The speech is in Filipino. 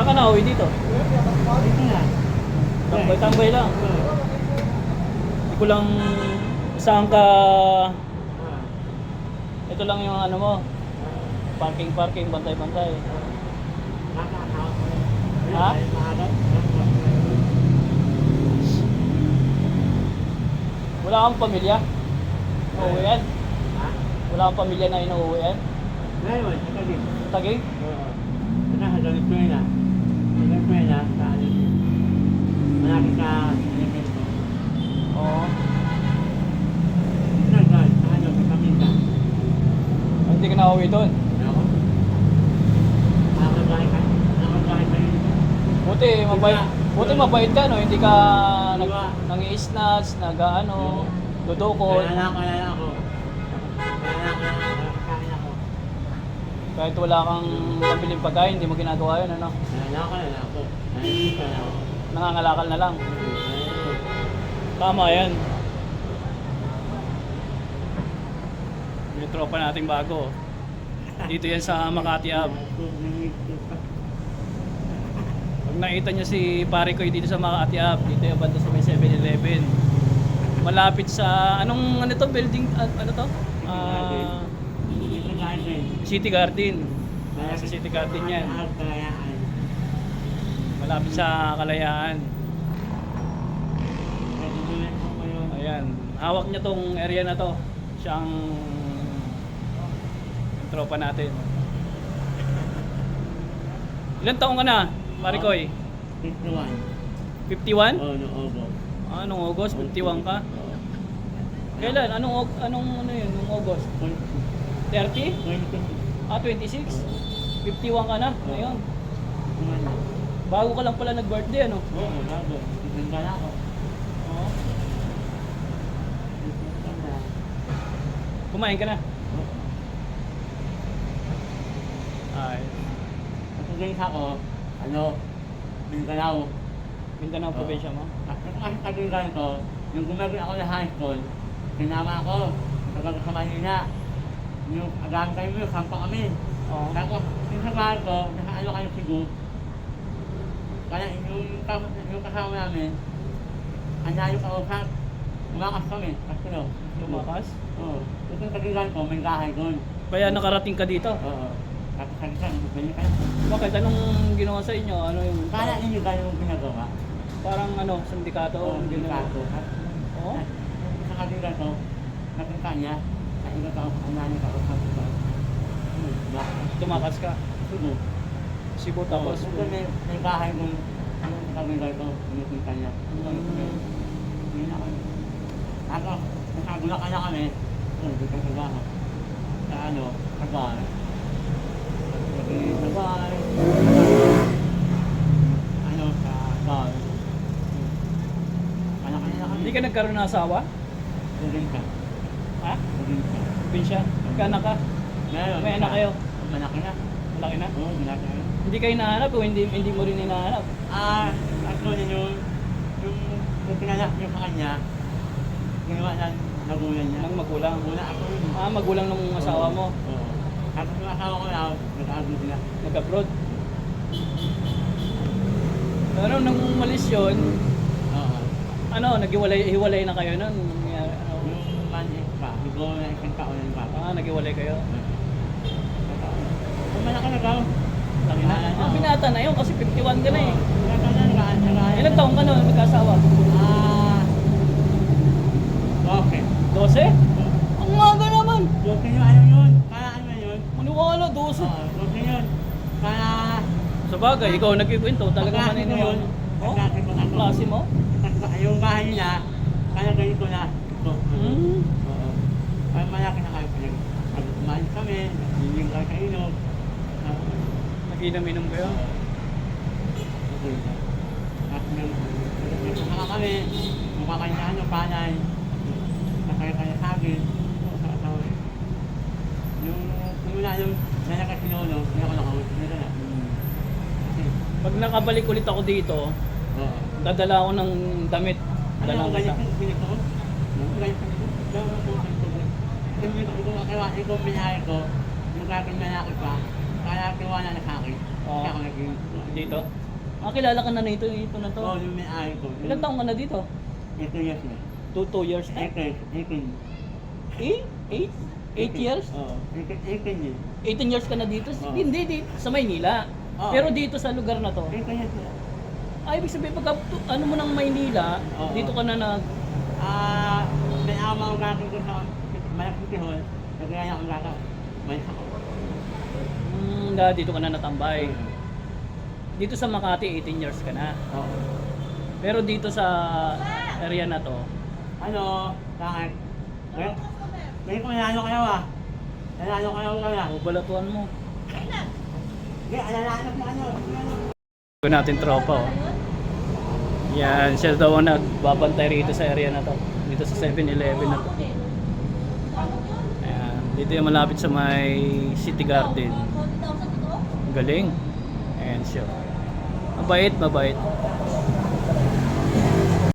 Saan ka na uwi dito? Dito na. Tambay-tambay lang. Hindi ko lang saan ka... Ah. Ito lang yung ano mo. Parking, parking, bantay-bantay. Ha? Wala kang pamilya? Inuuwian? Wala kang pamilya na inuuwian? Ngayon, ito din. Tagig? Oo. Ito sa Venezuela. Sa Venezuela, sa ano din. Malapit sa Venezuela. Oo. Ito na, sa sa Kaminda. Hindi ka na uwi doon. Ako? Nakakagaling ka? Nakakagaling ka yun. Buti, mabait. Buti mabait ka, no? Hindi ka nag, nangi-snatch, nag ano, dudukot. Kaya na ako, kaya ako, kaya ako. Kahit wala kang pambiling pagkain, hindi mo ginagawa yun, ano? Kaya na ako, kaya na ako. Nangangalakal na lang. Tama yan. Yung tropa nating bago. Dito yan sa Makati Ave. Pag nakita niyo si pare ko dito sa Makati Ave, dito yung banda sa may 7-Eleven. Malapit sa, anong ano to, building, ah, ano to? Ah, City Garden. Ah, sa City Garden yan. Malapit sa Kalayaan. Ayan. Hawak niya tong area na to. Siya ang yung tropa natin. Ilan taong ka na, Marikoy? 51? Oh, no, obo. Ah, Anong August? 51 ka? Kailan? Anong, anong ano yun? Anong August? 30? Ah, 26? 51 ka na? Ngayon. Bago ka lang pala nag-birthday, ano? Oo, bago. Ganda na ako. Oo. Kumain ka na? Ay, Kapag ganyan ako, ano, Mindanao. Mindanao probinsya mo? Ang katigan ko, yung gumagawin ako ng high school, sinama ako, tagal sa Manila. Yung agang kayo mo, kampa kami. Oo. Tapos, bahay ko, nasa ano kayo sigo. Kaya yung, yung kasama namin, ang layo ka usap, umakas kami, kasi Lumakas? Oo. Tapos yung katigan ko, may bahay doon. Kaya nakarating ka dito? Oo. Katigan, ganyan kayo. Bakit? Anong ginawa sa inyo? Ano yung... Kaya ninyo ganyan yung ginagawa. Parang ano, sindikato? Oo, ang ko, nakita niya, ay nanay ka, ko. Hmm, bakit? Tumakas ka? Sugo. Cebu Tapos, tapos? ito may, may bahay kong, ano, katigan ko, pinipinta niya. Yun ako. Ako, nakagulakan na kami, oh, dito sa bahay. Sa ano. Sa bar. Ano. Ano kanina kami? Hindi ka nagkaroon ng asawa? Rin ka. Ha? Rin ka. Probinsya? Magkaanak ka? Meron. May anak kayo? Malaki na. Malaki na? Oo, malaki na. Hindi kayo hinahanap o hindi, hindi mo rin hinahanap? Ah, actually yung, yung, yung pinanak niyo sa kanya, ginawa na nagulan niya. Ng magulang? Muna ako yun. Ah, magulang ng asawa mo? Oo. Tapos yung asawa ko na, nag-aago sila. Nag-abroad? Pero nung umalis yun, ano, naghiwalay hiwalay na kayo nun? Nangyari, Ano? Yung manhit higo na isang taon ng bata. Ah, naghiwalay kayo? Kung malaki na daw. Laki na. Ah, binata na yun kasi 51 ka na eh. Na, nagaan. Ilang taong ka nun magkasawa? Ah, okay. 12? Ang maga naman! Okay yung ano yun? Kaya ano yun? Maniwala, 12. Oo, okay yun. Kaya, Sa bagay, ikaw nagkikwento, Kaklase ko maniniwala. yun. Oh, na klase mo? yung bahay nila, kaya ganito na. Hmm. Oo. Kaya malaki na kayo. Pinag, pag kumain kami, hindi kayo sa inom. Ah, Naginom-inom kayo? okay. At nang nagsasaka kami, kumakain na ano, panay. Nakaya-kaya sa akin. Sa asawa. Yung simula yung nalaka si Lolo, hindi ako nakawit nila na. Pag nakabalik ulit ako dito, oo. dadala ako ng damit. Ano Dala ang ko ganyan sa... yung pinito ko? Ganyan yung pinito ko? Ako ang pinito ko. Yung pinito ko, kaya ikaw binahay ko, kakin malaki pa, kaya kiwa na sa akin. Oo. Kaya ako naging, Dito? Ah, kilala ka na nito, ito na to. Oo, yung may-ari ko. Ilang taong ka na dito? Ito years na. 2 2 years na? 18, 18. 8? 8? 8 years? Oo, 18, 18 yun. 18 years ka na dito? Oo. Hindi, di, sa Maynila. Oo. Pero dito sa lugar na to, 18 years na. ay ibig sabihin tu- ano mo ng Maynila, Oo. dito ka na nag Ah, may ama ang gato ko sa malaking tihol. Nagkaya akong gato. May ako. mm, na dito ka na natambay. Dito sa Makati 18 years ka na. Oo. Pero dito sa area na to, Ano, bakit? Ngayon, ngayon ko nanalo kayo ah. Nanalo kayo kaya. o balatuan mo. Hindi, alalahan mo ano. ano. Ito natin tropa oh. Yan, siya daw ang nagbabantay rito sa area na to. Dito sa 7-Eleven na to. Dito yung malapit sa may City Garden. Galing. Ayan siya. Mabait, mabait.